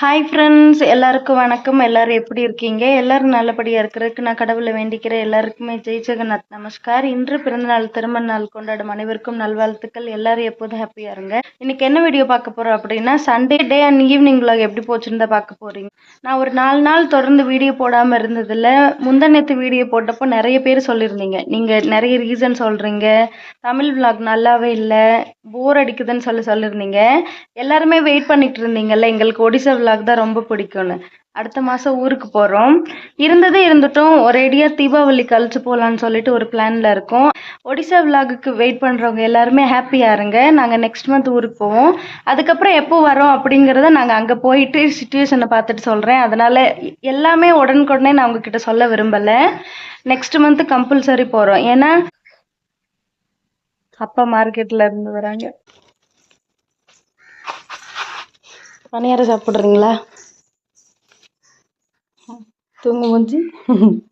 Hi friends எல்லாருக்கும் வணக்கம். எல்லாரும் எப்படி இருக்கீங்க? எல்லாரும் நல்லபடியாக இருக்கிறதுக்கு நான் கடவுளை வேண்டிக்கிறேன். எல்லாருக்குமே ஜெய் ஜெகநாத். நமஸ்கார். இன்று பிறந்தநாள் திருமண நாள் கொண்டாடும் அனைவருக்கும் நல்வாழ்த்துக்கள். எல்லாரும் எப்போதும் ஹாப்பியாக இருங்க. இன்னைக்கு என்ன வீடியோ பார்க்க போகிறோம் அப்படின்னா Sunday day and evening vlog எப்படி போச்சுன்னு தான் பார்க்க போகிறீங்க நான் ஒரு நாலு நாள் தொடர்ந்து வீடியோ போடாமல் இருந்ததில் முந்தநேத்து வீடியோ போட்டப்போ நிறைய பேர் சொல்லியிருந்தீங்க. நீங்கள் நிறைய ரீசன் சொல்கிறீங்க தமிழ் விலாக் நல்லாவே இல்லை. போர் அடிக்குதுன்னு சொல்லி சொல்லியிருந்தீங்க. எல்லாருமே வெயிட் பண்ணிகிட்டு இருந்தீங்கல்ல. எங்களுக்கு ஒடிசா vlog தான் ரொம்ப பிடிக்கும்னு. அடுத்த மாதம் ஊருக்கு போகிறோம் இருந்ததே இருந்துட்டும். ஒரேடியாக தீபாவளி கழிச்சு போகலான்னு சொல்லிட்டு ஒரு பிளானில் இருக்கோம். ஒடிசா விலாகுக்கு வெயிட் பண்ணுறவங்க எல்லாருமே ஹாப்பியாக இருங்க. நாங்கள் நெக்ஸ்ட் மந்த் ஊருக்கு போவோம். அதுக்கப்புறம் எப்போ வரோம் அப்படிங்கிறத நாங்கள் அங்கே போயிட்டு சுச்சுவேஷனை பார்த்துட்டு சொல்கிறேன் அதனால் எல்லாமே உடனுக்குடனே நான் உங்ககிட்ட சொல்ல விரும்பலை. நெக்ஸ்ட் மந்த் கம்பல்சரி போகிறோம் ஏன்னா அப்பா மார்க்கெட்டில் இருந்து வராங்க. பணியாரம் சாப்பிட்றீங்களா? தூங்க மூஞ்சி.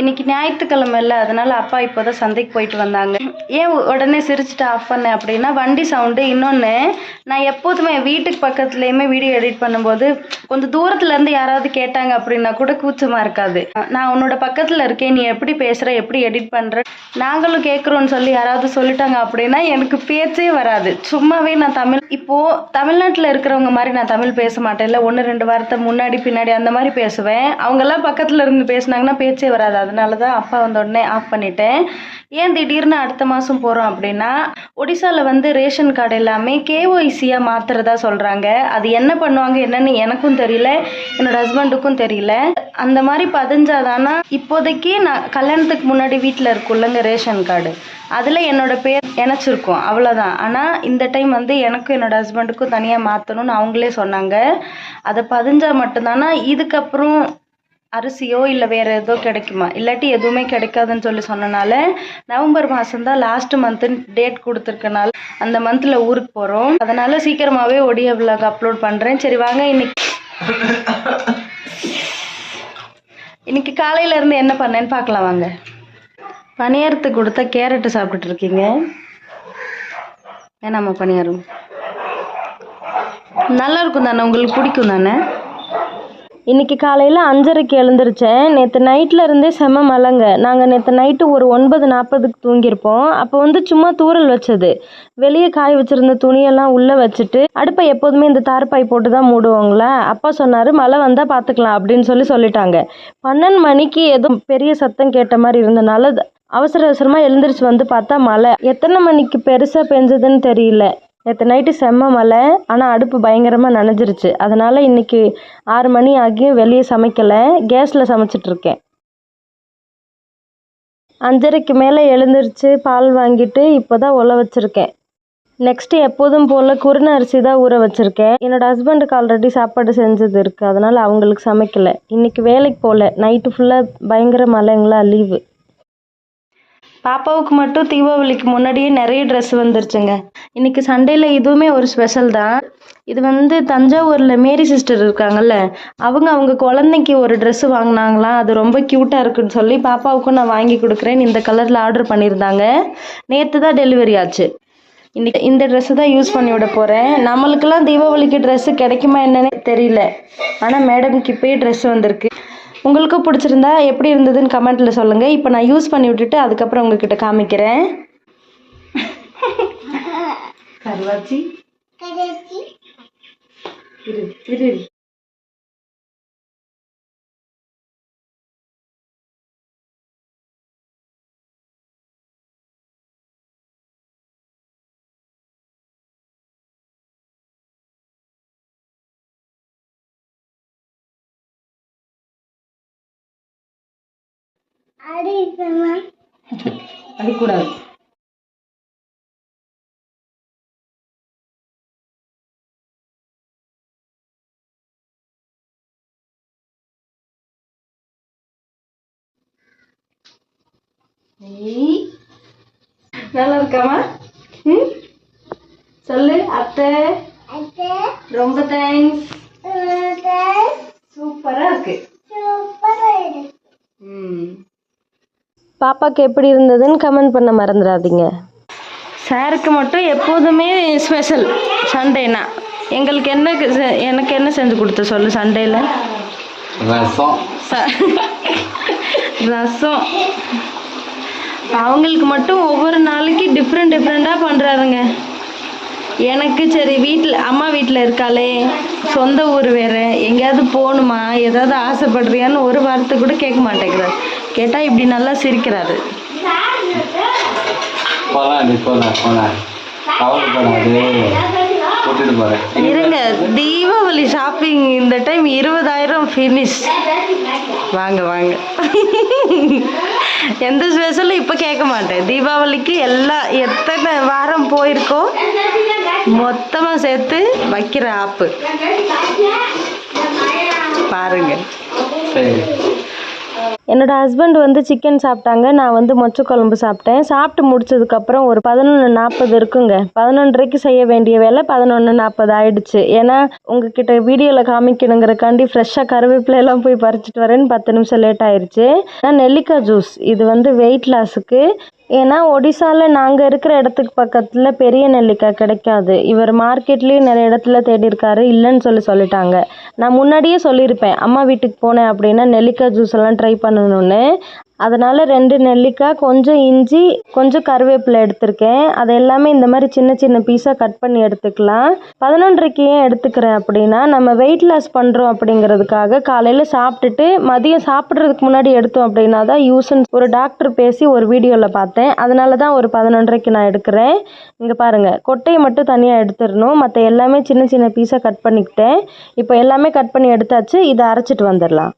இன்னைக்கு ஞாயிற்றுக்கிழமை இல்லை அதனால அப்பா இப்போதான் சந்தைக்கு போயிட்டு வந்தாங்க. ஏன் உடனே சிரிச்சுட்டு ஆஃப் பண்ணேன் அப்படின்னா வண்டி சவுண்டு இன்னொன்று நான் எப்போதுமே வீட்டுக்கு பக்கத்துலேயுமே வீடியோ எடிட் பண்ணும்போது கொஞ்சம் தூரத்துலேருந்து யாராவது கேட்டாங்க அப்படின்னா கூட கூச்சமாக இருக்காது. நான் உன்னோட பக்கத்தில் இருக்கேன் நீ எப்படி பேசுகிற எப்படி எடிட் பண்ணுற நாங்களும் கேட்குறோன்னு சொல்லி யாராவது சொல்லிட்டாங்க அப்படின்னா எனக்கு பேச்சே வராது. சும்மாவே நான் தமிழ் இப்போது தமிழ்நாட்டில் இருக்கிறவங்க மாதிரி நான் தமிழ் பேச மாட்டேன் இல்லை ஒன்று ரெண்டு வார்த்தை முன்னாடி பின்னாடி அந்த மாதிரி பேசுவேன். அவங்கெல்லாம் பக்கத்தில் இருந்து பேசுனாங்கன்னா பேச்சே வராது. அதனால தான் அப்பா வந்த உடனே ஆஃப் பண்ணிட்டேன். ஏன் திடீர்னு அடுத்த மாதம் போகிறோம் அப்படின்னா ஒடிசாவில் வந்து ரேஷன் கார்டு எல்லாமே கேஒய்சியாக மாற்றுறதா சொல்கிறாங்க அது என்ன பண்ணுவாங்க என்னன்னு எனக்கும் தெரியல என்னோட ஹஸ்பண்டுக்கும் தெரியல. அந்த மாதிரி பதிஞ்சாதானா இப்போதைக்கு நான் கல்யாணத்துக்கு முன்னாடி வீட்டில் இருக்குல்லங்க ரேஷன் கார்டு. அதில் என்னோட பேர் இணைச்சிருக்கும் அவ்வளோதான் ஆனால் இந்த டைம் வந்து எனக்கும் என்னோடய ஹஸ்பண்டுக்கும் தனியாக மாற்றணும்னு அவங்களே சொன்னாங்க. அதை பதிஞ்சால் மட்டும்தானா இதுக்கப்புறம் அரிசியோ இல்லை வேறு ஏதோ கிடைக்குமா? இல்லாட்டி எதுவுமே கிடைக்காதுன்னு சொல்லி சொன்னனால நவம்பர் மாதம்தான் லாஸ்ட் மந்த்து டேட் கொடுத்துருக்கனால அந்த மந்தில் ஊருக்கு போகிறோம் அதனால் சீக்கிரமாகவே ஒடிய விலாக் அப்லோட் பண்ணுறேன் சரி வாங்க இன்னைக்கு. இன்னைக்கு காலையிலேருந்து என்ன பண்ணேன்னு பார்க்கலாம் வாங்க. பணியாரத்துக்கு கொடுத்த கேரட்டு சாப்பிட்டுட்டு இருக்கீங்க. ஏன்னாம்மா பணியாரம். நல்லா இருக்கும் தானே உங்களுக்கு பிடிக்கும் தானே இன்னைக்கு காலையில் அஞ்சரைக்கு எழுந்திரிச்சேன். நேற்று நைட்டில் இருந்தே செம மழைங்க. நாங்கள் நேற்று நைட்டு ஒரு ஒன்பது நாற்பதுக்கு தூங்கியிருப்போம். அப்போ வந்து சும்மா தூறல் வச்சது. வெளியே காய வச்சுருந்த துணியெல்லாம் உள்ளே வச்சுட்டு அடுப்பை எப்போதுமே இந்த தார்பாய் போட்டு தான் மூடுவாங்களா அப்பா சொன்னார் மழை வந்தால் பார்த்துக்கலாம் அப்படின்னு சொல்லி சொல்லிட்டாங்க. பன்னெண்டு மணிக்கு ஏதோ பெரிய சத்தம் கேட்ட மாதிரி இருந்தனால அவசர அவசரமாக எழுந்திரிச்சு வந்து பார்த்தா மழை. எத்தனை மணிக்கு பெருசாக பெஞ்சதுன்னு தெரியல. நேற்று நைட்டு செம்ம மழை ஆனால் அடுப்பு பயங்கரமாக நனைஞ்சிருச்சு. அதனால் இன்னைக்கு ஆறு மணி ஆகியும் வெளியே சமைக்கலை. கேஸில் சமைச்சிட்டு இருக்கேன். அஞ்சரைக்கு மேலே எழுந்திரிச்சு பால் வாங்கிட்டு இப்போ தான் உல வச்சுருக்கேன். நெக்ஸ்ட்டு எப்போதும் போல் குருண அரிசி தான் ஊற வச்சுருக்கேன். என்னோடய ஹஸ்பண்டுக்கு ஆல்ரெடி சாப்பாடு செஞ்சது இருக்குது அதனால் அவங்களுக்கு சமைக்கலை. இன்னைக்கு வேலைக்கு போகல நைட்டு ஃபுல்லாக பயங்கர மழைங்களா லீவு பாப்பாவுக்கு மட்டும் தீபாவளிக்கு முன்னாடியே நிறைய ட்ரெஸ் வந்துருச்சுங்க. இன்னைக்கு சண்டேல இதுவுமே ஒரு ஸ்பெஷல் தான். இது வந்து தஞ்சாவூரில் மேரி சிஸ்டர் இருக்காங்கல்ல அவங்க அவங்க குழந்தைக்கு ஒரு ட்ரெஸ் வாங்கினாங்களாம் அது ரொம்ப க்யூட்டாக இருக்குன்னு சொல்லி பாப்பாவுக்கும் நான் வாங்கி கொடுக்குறேன். இந்த கலரில் ஆர்டர் பண்ணியிருந்தாங்க. நேற்று தான் டெலிவரி ஆச்சு. இன்னைக்கு இந்த ட்ரெஸ்ஸு தான் யூஸ் பண்ணி விட போகிறேன் நம்மளுக்கெல்லாம் தீபாவளிக்கு ட்ரெஸ்ஸு கிடைக்குமா என்னன்னே தெரியல. ஆனால் மேடம்க்கு இப்போயே ட்ரெஸ் வந்திருக்கு. உங்களுக்கும் பிடிச்சிருந்தா எப்படி இருந்ததுன்னு கமெண்ட்டில் சொல்லுங்கள் இப்போ நான் யூஸ் பண்ணி விட்டுட்டு அதுக்கப்புறம் உங்ககிட்ட காமிக்கிறேன். கருவாச்சி. அடிக்கூடாது. நல்லா இருக்காமா ம்? சொல்லு அத்தை. ரொம்ப தேங்க்ஸ் சூப்பரா இருக்கு. ம். பாப்பாக்கு எப்படி இருந்ததுன்னு கமெண்ட் பண்ண மறந்துடாதீங்க. சாருக்கு மட்டும் எப்போதுமே ஸ்பெஷல் சண்டேனா. எங்களுக்கு என்ன செ- எனக்கு என்ன செஞ்சு கொடுத்த சொல்லு சண்டேல ரசம். ச- ரசம். அவங்களுக்கு மட்டும் ஒவ்வொரு நாளைக்கு டிஃப்ரெண்ட் டிஃப்ரெண்ட்டாக பண்ணுறாருங்க எனக்கு சரி வீட்டில் அம்மா வீட்டில் இருக்காளே. சொந்த ஊர் வேறு. எங்கேயாவது போகணுமா? ஏதாவது ஆசைப்படுறியான்னு ஒரு வார்த்தை கூட கேட்க மாட்டேங்கிறார். கேட்டால் இப்படி நல்லா சிரிக்கிறாரு. இருங்க தீபாவளி ஷாப்பிங் இந்த டைம் இருபதாயிரம் ஃபினிஷ் வாங்க வாங்க. எந்த ஸ்பெஷலும் இப்போ கேட்க மாட்டேன். தீபாவளிக்கு எல்லா எத்தனை வாரம் போயிருக்கோ மொத்தமாக சேர்த்து வைக்கிற ஆப்பு பாருங்க. என்னோட ஹஸ்பண்ட் வந்து சிக்கன் சாப்பிட்டாங்க. நான் வந்து மொச்சை குழம்பு சாப்பிட்டேன். சாப்பிட்டு முடிச்சதுக்கப்புறம் ஒரு பதினொன்று நாற்பது இருக்குங்க. பதினொன்றரைக்கு செய்ய வேண்டிய வேலை பதினொன்று நாற்பது ஆயிடுச்சு. ஏன்னா உங்ககிட்ட வீடியோவில் காமிக்கணுங்கிறக்காண்டி ஃப்ரெஷ்ஷாக கருவேப்பிலையெல்லாம் போய் பறிச்சிட்டு வரேன்னு பத்து நிமிஷம் லேட் ஆயிடுச்சு நான் நெல்லிக்காய் ஜூஸ் இது வந்து வெயிட் லாஸுக்கு ஏன்னா ஒடிசாவில் நாங்கள் இருக்கிற இடத்துக்கு பக்கத்தில் பெரிய நெல்லிக்காய் கிடைக்காது. இவர் மார்க்கெட்லேயும் நிறைய இடத்துல தேடி இருக்காரு இல்லைன்னு சொல்லி சொல்லிட்டாங்க. நான் முன்னாடியே சொல்லியிருப்பேன் அம்மா வீட்டுக்கு போனேன் அப்படின்னா நெல்லிக்காய் ஜூஸ் எல்லாம் ட்ரை பண்ணணும்னு. அதனால் ரெண்டு நெல்லிக்காய் கொஞ்சம் இஞ்சி கொஞ்சம் கருவேப்பிலை எடுத்திருக்கேன். அது எல்லாமே இந்த மாதிரி சின்ன சின்ன பீஸாக கட் பண்ணி எடுத்துக்கலாம். பதினொன்றரைக்கு ஏன் எடுத்துக்கிறேன் அப்படின்னா நம்ம வெயிட் லாஸ் பண்ணுறோம் அப்படிங்கிறதுக்காக காலையில் சாப்பிட்டுட்டு மதியம் சாப்பிட்றதுக்கு முன்னாடி எடுத்தோம் அப்படின்னா தான் யூஸ்ன்னு ஒரு டாக்டர் பேசி ஒரு வீடியோவில் பார்த்தேன். அதனால தான் ஒரு பதினொன்றரைக்கு நான் எடுக்கிறேன். இங்கே பாருங்கள் கொட்டையை மட்டும் தனியாக எடுத்துடணும். மற்ற எல்லாமே சின்ன சின்ன பீஸாக கட் பண்ணிக்கிட்டேன். இப்போ எல்லாமே கட் பண்ணி எடுத்தாச்சு. இதை அரைச்சிட்டு வந்துடலாம்.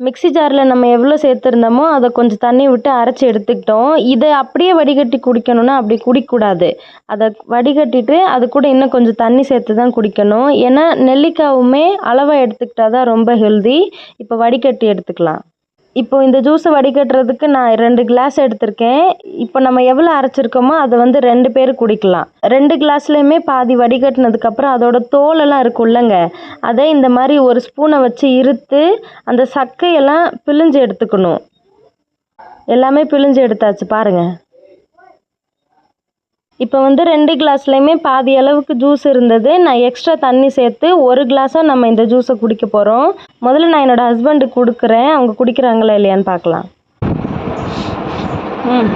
மிக்ஸி ஜாரில் நம்ம எவ்வளோ சேர்த்துருந்தோமோ அதை கொஞ்சம் தண்ணி விட்டு அரைச்சி எடுத்துக்கிட்டோம். இதை அப்படியே வடிகட்டி குடிக்கணும்னா அப்படி குடிக்கக்கூடாது அதை வடிகட்டிட்டு அது கூட இன்னும் கொஞ்சம் தண்ணி சேர்த்து தான் குடிக்கணும். ஏன்னா நெல்லிக்காவுமே அளவாக எடுத்துக்கிட்டால் தான் ரொம்ப ஹெல்தி இப்போ வடிகட்டி எடுத்துக்கலாம். இப்போ இந்த ஜூஸை வடிகட்டுறதுக்கு நான் ரெண்டு கிளாஸ் எடுத்திருக்கேன். இப்போ நம்ம எவ்வளோ அரைச்சிருக்கோமோ அதை வந்து ரெண்டு பேர் குடிக்கலாம். ரெண்டு கிளாஸ்லேயுமே பாதி வடிகட்டினதுக்கப்புறம் அதோட தோலெல்லாம் இருக்குல்லங்க அதை இந்த மாதிரி ஒரு ஸ்பூனை வச்சு இருத்து அந்த சக்கையெல்லாம் பிழிஞ்சு எடுத்துக்கணும். எல்லாமே பிழிஞ்சு எடுத்தாச்சு பாருங்கள் இப்போ வந்து ரெண்டு கிளாஸ்லையுமே பாதி அளவுக்கு ஜூஸ் இருந்தது. நான் எக்ஸ்ட்ரா தண்ணி சேர்த்து ஒரு கிளாஸாக நம்ம இந்த ஜூஸை குடிக்க போகிறோம் முதல்ல நான் என்னோடய ஹஸ்பண்டுக்கு கொடுக்குறேன். அவங்க குடிக்கிறாங்களா இல்லையான்னு பார்க்கலாம். ம்.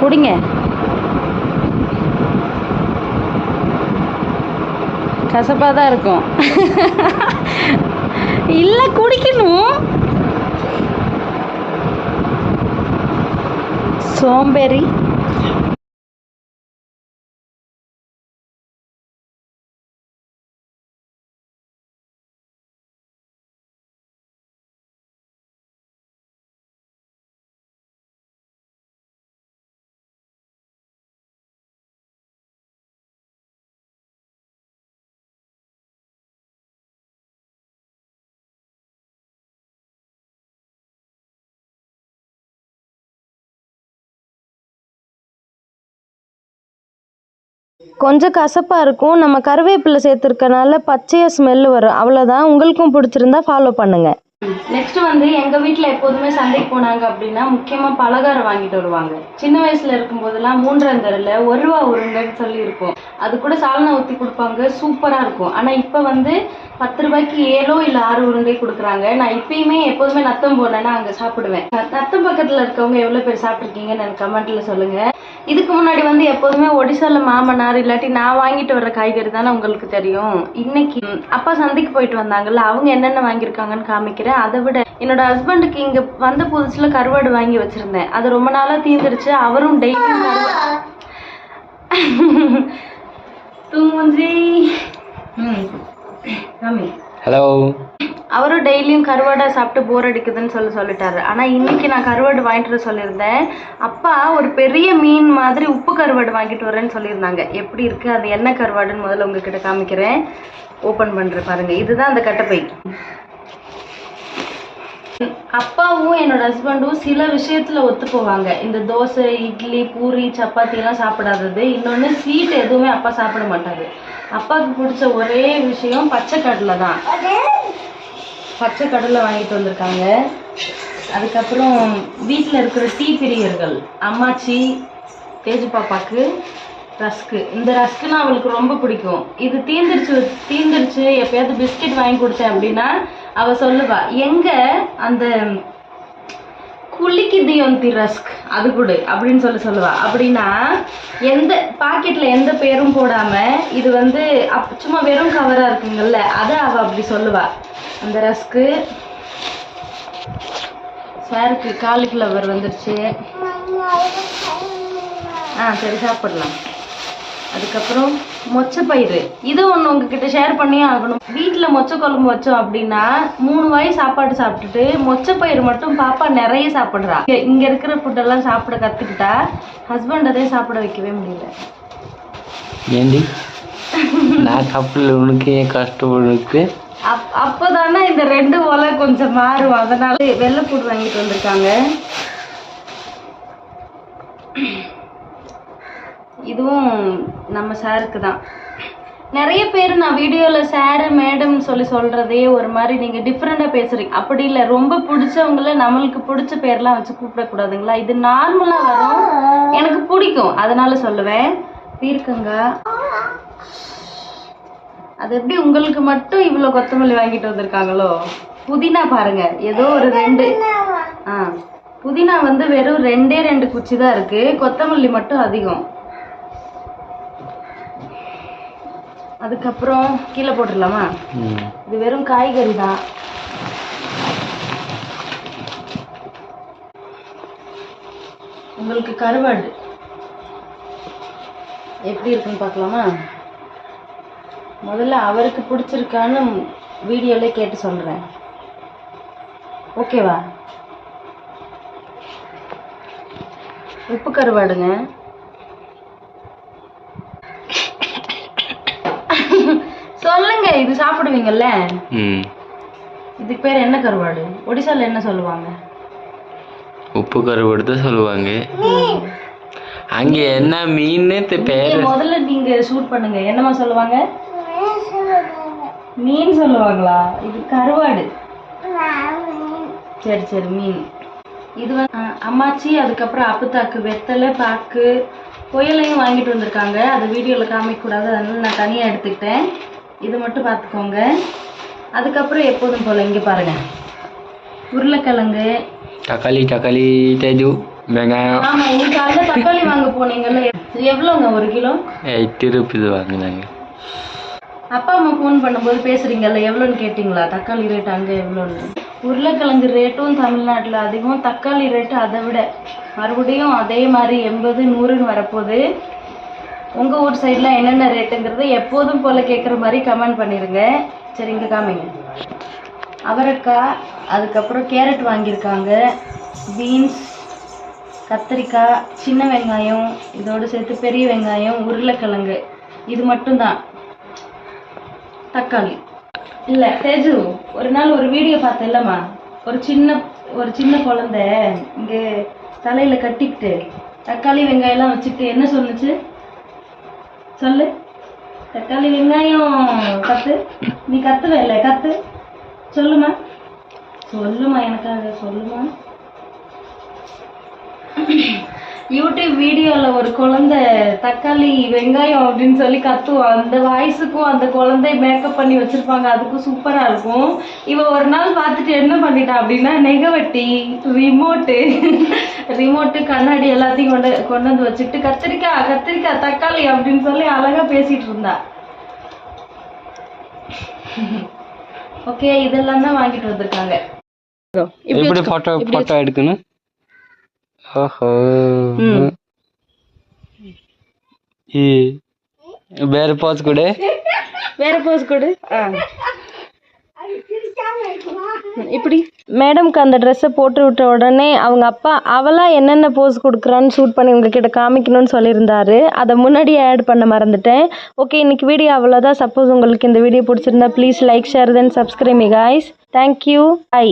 குடிங்க. கசப்பாக தான் இருக்கும். இல்லை குடிக்கணும். சோம்பேறி. கொஞ்சம் கசப்பாக இருக்கும். நம்ம கருவேப்பிலை சேர்த்துருக்கனால பச்சையாக ஸ்மெல் வரும். அவ்வளோதான் உங்களுக்கும் பிடிச்சிருந்தா ஃபாலோ பண்ணுங்கள் நெக்ஸ்ட் வந்து எங்க வீட்ல எப்போதுமே சந்தைக்கு போனாங்க அப்படின்னா முக்கியமா பலகாரம் வாங்கிட்டு வருவாங்க. சின்ன வயசுல இருக்கும் போதெல்லாம் மூன்றாம் தரல ஒரு ரூபா உருண்டைன்னு சொல்லி இருக்கும். அது கூட சால்னா ஊத்தி கொடுப்பாங்க சூப்பரா இருக்கும். ஆனா இப்ப வந்து பத்து ரூபாய்க்கு ஏழோ இல்ல ஆறு உருண்டை கொடுக்குறாங்க. நான் இப்பயுமே எப்போதுமே நத்தம் போனேன்னா அங்க சாப்பிடுவேன். நத்தம் பக்கத்துல இருக்கவங்க எவ்வளவு பேர் சாப்பிட்டுருக்கீங்கன்னு எனக்கு கமெண்ட்ல சொல்லுங்க. இதுக்கு முன்னாடி வந்து எப்போதுமே ஒடிசால மாமனார் இல்லாட்டி நான் வாங்கிட்டு வர்ற காய்கறி தானே உங்களுக்கு தெரியும். இன்னைக்கு அப்பா சந்தைக்கு போயிட்டு வந்தாங்கல்ல அவங்க என்னென்ன வாங்கியிருக்காங்கன்னு காமிக்கிறேன். அதை விட என்னோட ஹஸ்பண்டுக்கு இங்க வந்த புதுசுல கருவாடு வாங்கி வச்சிருந்தேன். அது ரொம்ப நாளா தீந்துருச்சு. அவரும் டெய்லியும் தூங்குஞ்சி ஹலோ அவரும் டெய்லியும் கருவாடை சாப்பிட்டு போர் அடிக்குதுன்னு சொல்லி சொல்லிட்டாரு. ஆனா இன்னைக்கு நான் கருவாடு வாங்கிட்டு சொல்லியிருந்தேன். அப்பா ஒரு பெரிய மீன் மாதிரி உப்பு கருவாடு வாங்கிட்டு வரேன்னு சொல்லியிருந்தாங்க. எப்படி இருக்கு? அது என்ன கருவாடுன்னு முதல்ல உங்ககிட்ட காமிக்கிறேன். ஓபன் பண்றேன் பாருங்க. இதுதான் அந்த கட்டப்பை. அப்பாவும் என்னோட ஹஸ்பண்டும் சில விஷயத்துல ஒத்து போவாங்க இந்த தோசை இட்லி பூரி சப்பாத்தி எல்லாம் சாப்பிடாதது. இன்னொன்னு ஸ்வீட் எதுவுமே அப்பா சாப்பிட மாட்டாரு. அப்பாவுக்கு பிடிச்ச ஒரே விஷயம் பச்சை கடலை தான். பச்சை கடலை வாங்கிட்டு வந்திருக்காங்க. அதுக்கப்புறம் வீட்டில் இருக்கிற டீ பிரியர்கள் அம்மாச்சி தேஜு பாப்பாக்கு ரஸ்க்கு இந்த ரஸ்க்குனா அவளுக்கு ரொம்ப பிடிக்கும். இது தீந்துருச்சு தீந்துருச்சு. எப்பயாவது பிஸ்கெட் வாங்கி கொடுத்தேன் அப்படின்னா அவ சொல்லுவா எங்க அந்த குளிக்கு தியோந்தி ரஸ்க் அது கொடு அப்படின்னு சொல்லி சொல்லுவா. அப்படின்னா எந்த பாக்கெட்ல எந்த பேரும் போடாம இது வந்து அப் சும்மா வெறும் கவரா இருக்குங்கல்ல அதை அவ அப்படி சொல்லுவா. அந்த ரஸ்க்கு சாருக்கு காலிஃப்ளவர் வந்துருச்சு. ஆ சரி சாப்பிடலாம். அதுக்கப்புறம் மொச்சப்பயிறு. இது ஒன்று உங்ககிட்ட ஷேர் பண்ணியே ஆகணும். வீட்டில் மொச்சை குழம்பு வச்சோம் அப்படின்னா மூணு வாய் சாப்பாடு சாப்பிட்டுட்டு மொச்சப்பயிறு மட்டும் பாப்பா நிறைய சாப்பிட்றா. இங்க- இருக்கிற ஃபுட்டெல்லாம் சாப்பிட கற்றுக்கிட்டா ஹஸ்பண்ட் அதே சாப்பிட வைக்கவே முடியல. ஏண்டி? நான் சாப்பிடல உனக்கு ஏன் கஷ்டம் உனக்கு அப் அப்போதானே இந்த ரெண்டு ஒலை கொஞ்சம் மாறும். அதனால வெள்ளைப்பூடு வாங்கிட்டு வந்திருக்காங்க. இதுவும் நம்ம சாருக்கு தான். நிறைய பேர் நான் வீடியோவில் சாரு மேடம்னு சொல்லி சொல்கிறதே ஒரு மாதிரி நீங்கள் டிஃப்ரெண்ட்டாக பேசுகிறீங்க அப்படி இல்லை ரொம்ப பிடிச்சவங்கள நம்மளுக்கு பிடிச்ச பேர்லாம் வச்சு கூப்பிடக்கூடாதுங்களா? இது நார்மலாக வரும். எனக்கு பிடிக்கும். அதனால சொல்லுவேன். இருக்குங்க அது எப்படி உங்களுக்கு மட்டும் இவ்வளோ கொத்தமல்லி வாங்கிட்டு வந்திருக்காங்களோ? புதினா பாருங்க. ஏதோ ஒரு ரெண்டு. ஆ. புதினா வந்து வெறும் ரெண்டே ரெண்டு குச்சி தான் இருக்குது கொத்தமல்லி மட்டும் அதிகம். அதுக்கப்புறம் கீழே போட்டுடலாமா? இது வெறும் காய்கறி தான். உங்களுக்கு கருவாடு எப்படி இருக்குன்னு பார்க்கலாமா? முதல்ல அவருக்கு பிடிச்சிருக்கான்னு வீடியோல கேட்டு சொல்றேன். ஓகேவா? உப்பு கருவாடுங்க. சொல்லுங்க இது சாப்பிடுவீங்கல்ல? இதுக்கு பேர் என்ன கருவாடு? ஒடிசால என்ன சொல்லுவாங்க? உப்பு கருவாடு தான் சொல்லுவாங்க. அங்கே என்ன மீன்னு பேரு? முதல்ல நீங்க ஷூட் பண்ணுங்க. என்னமா சொல்லுவாங்க? மீன் சொல்லுவாங்களா? இது கருவாடு. சரி சரி மீன். இது வந்து அம்மாச்சி அதுக்கப்புறம் அப்புத்தாக்கு வெத்தலை பாக்கு புயலையும் வாங்கிட்டு வந்திருக்காங்க. அது வீடியோவில் காமிக்கக்கூடாது. அதனால நான் தனியாக எடுத்துக்கிட்டேன். இது மட்டும் பார்த்துக்கோங்க. அதுக்கப்புறம் எப்போதும் போல இங்கே பாருங்க. உருளைக்கிழங்கு. தக்காளி தக்காளி தேஜு வெங்காயம். ஆமா இன்னைக்கு காலைல தக்காளி வாங்க போனீங்கல்ல. இது எவ்வளோங்க ஒரு கிலோ? எயிட்டி ருபீஸ் வாங்கினாங்க. அப்பா அம்மா ஃபோன் பண்ணும்போது பேசுறீங்கல்ல எவ்வளோன்னு கேட்டிங்களா? தக்காளி ரேட் அங்கே எவ்வளோன்னு உருளைக்கிழங்கு ரேட்டும் தமிழ்நாட்டில் அதிகம். தக்காளி ரேட்டு அதை விட மறுபடியும் அதே மாதிரி எண்பது நூறுன்னு வரப்போகுது. உங்கள் ஊர் சைடில் என்னென்ன ரேட்டுங்கிறது எப்போதும் போல் கேட்குற மாதிரி கமெண்ட் பண்ணிடுங்க சரி இங்கே காமிங்க. அவரைக்காய் அதுக்கப்புறம் கேரட் வாங்கியிருக்காங்க. பீன்ஸ் கத்திரிக்காய் சின்ன வெங்காயம் இதோடு சேர்த்து பெரிய வெங்காயம் உருளைக்கிழங்கு. இது மட்டும்தான். தக்காளி. இல்லை தேஜு ஒரு நாள் ஒரு வீடியோ பார்த்தேன்லம்மா ஒரு சின்ன ஒரு சின்ன குழந்தை இங்கே தலையில் கட்டிக்கிட்டு தக்காளி வெங்காயம்லாம் வச்சுட்டு என்ன சொன்னுச்சு? சொல்லு. தக்காளி வெங்காயம் கத்து. நீ கத்துவ இல்ல கத்து. சொல்லுமா. சொல்லுமா எனக்காக சொல்லுமா. யூடியூப் வீடியோல ஒரு குழந்தை தக்காளி வெங்காயம் அப்படின்னு சொல்லி கத்துவோம் அந்த வாய்ஸுக்கும் அந்த குழந்தை மேக்கப் பண்ணி வச்சிருப்பாங்க. அதுக்கும் சூப்பரா இருக்கும். இவ ஒரு நாள் பார்த்துட்டு என்ன பண்ணிட்டா அப்படின்னா நெகவட்டி ரிமோட்டு ரிமோட்டு கண்ணாடி எல்லாத்தையும் கொண்டு கொண்டு வந்து வச்சுட்டு கத்திரிக்காய் கத்திரிக்காய் தக்காளி அப்படின்னு சொல்லி அழகா பேசிட்டு இருந்தா. ஓகே இதெல்லாம் தான் வாங்கிட்டு வந்திருக்காங்க. இப்படி போட்டோ போட்டோ எடுக்கணும்? ஓஹோ. வேற போஸ் கொடு. வேற போஸ் கொடு. இப்படி. மேடம்க்கு அந்த ட்ரெஸ்ஸை போட்டு விட்ட உடனே அவங்க அப்பா அவளாக என்னென்ன போஸ் கொடுக்குறான்னு ஷூட் பண்ணி உங்ககிட்ட காமிக்கணும்னு சொல்லியிருந்தாரு. அதை முன்னாடியே ஆட் பண்ண மறந்துட்டேன். ஓகே இன்னைக்கு வீடியோ அவ்வளோதான் சப்போஸ் உங்களுக்கு இந்த வீடியோ பிடிச்சிருந்தா please like share then subscribe guys guys thank you I